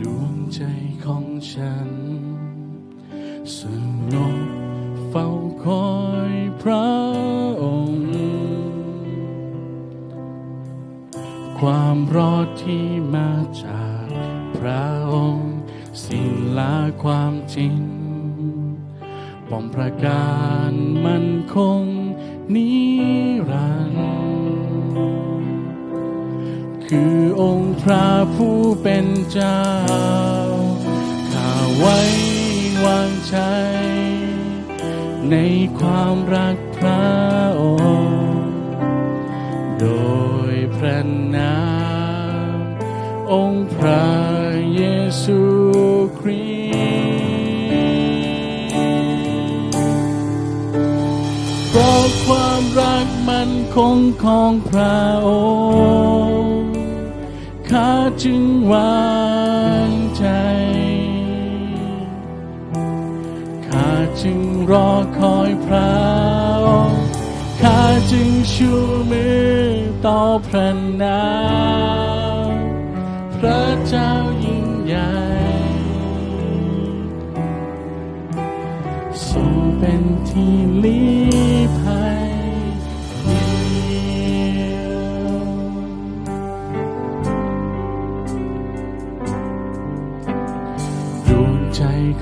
ดวงใจของฉันสงบเฝ้าคอยพระองค์ ความรอดที่มาจากพระองค์ สิ่งละความจริงป้อมประการมันคงนิรันดร์ คือองค์พระผู้เป็นเจ้า ข้าไว้วางใจ ในความรักพระองค์ โดยพระนามองค์พระเยซูคริสต์เพราะความรักมันคงของพระองค์ ข้าจึงวางใจ ข้าจึงรอคอยพระองค์ ข้าจึงชูมือต่อพระนามพระเจ้ายิ่งใหญ่ทรงเป็นที่ลี้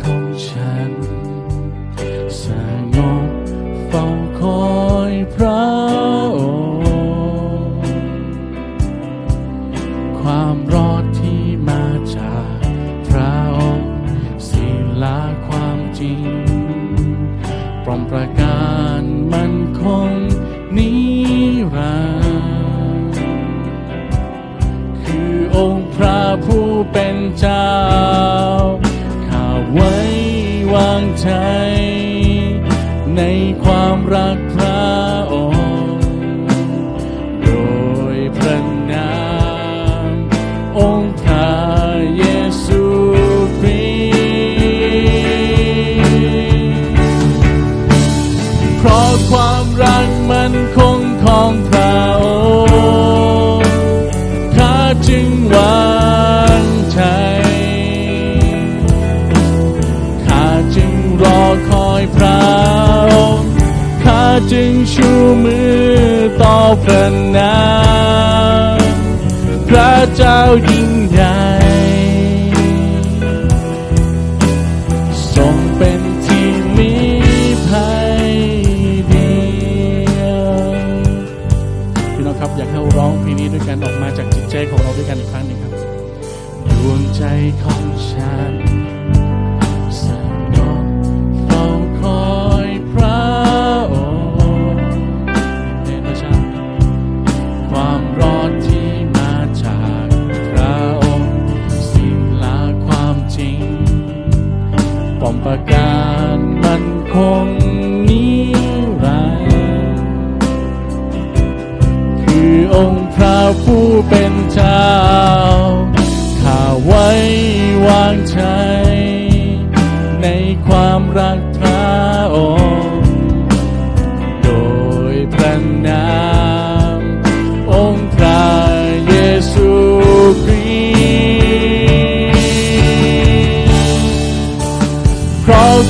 ของฉัน สงบเฝ้าคอยพระองค์ความรอดที่มาจากพระองค์ศีลาความจริงปรอมประการมันคงนิรันดร์คือองค์พระผู้เป็นเจ้า ไว้วางใจ ในความรักพระ จึงชูมือต่อพระนามพระเจ้ายิ่งใหญ่ทรงเป็นที่ลี้ภัยเดียวพี่น้องครับอยากให้เราร้องเพลงนี้ด้วยกันออกมาจากจิตใจของเราด้วยกันอีกครั้งหนึ่งครับ ดวงใจของฉัน ประการมันคงนิรันดร์คือองค์พระผู้เป็นเจ้า ข้าไว้วางใจ ในความรักพระองค์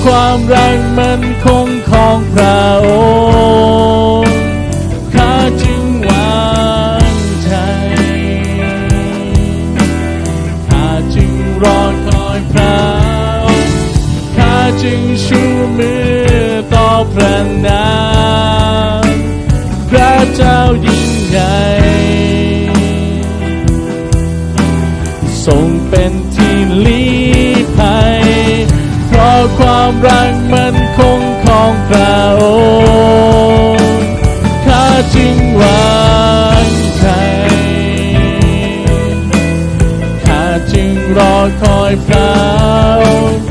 ความรักมันคงของพระองค์ข้าจึงวางใจข้าจึงรอคอยพระองค์ข้าจึงชูมือต่อพระนา ความรักมันคงของพระองค์ข้าจึงวางใจข้าจึงรอคอยพระองค์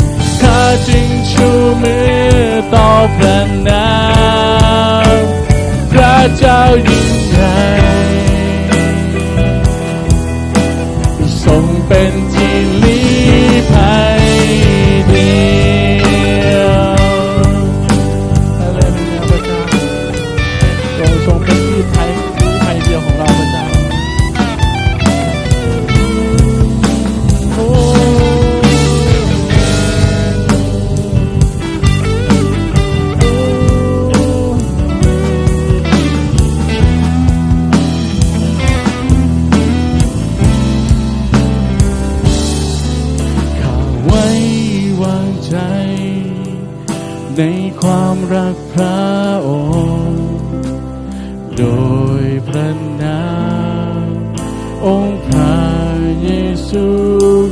ข้าจึงชูมือต่อพระนามพระเจ้ายิ่งใหญ่ทรงเป็นที่ลี้ภัย ความรักพระองค์ โดยพระนามองค์พระเยซู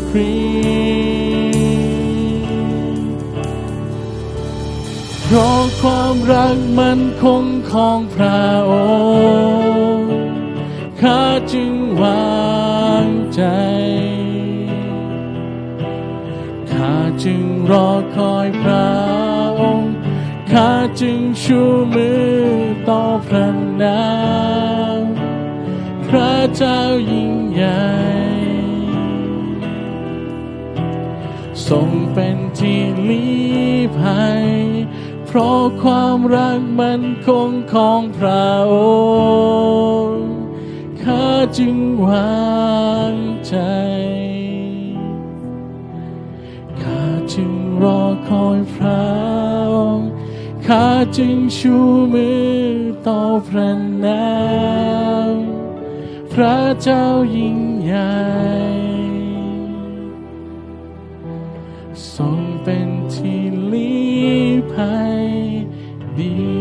คริสต์เพราะความรักมันคงของพระองค์ข้าจึงวางใจข้าจึงรอคอยพระ จึงชูมือต่อพระนามพระเจ้ายิ่งใหญ่ทรงเป็นที่ลี้ภัย เพราะความรักมันคงของพระองค์ข้าจึงวางใจข้าจึงรอคอยพระ ข้าจึงชูมือต่อพระนามพระเจ้ายิ่งใหญ่ทรงเป็นที่ลี้ภัยดี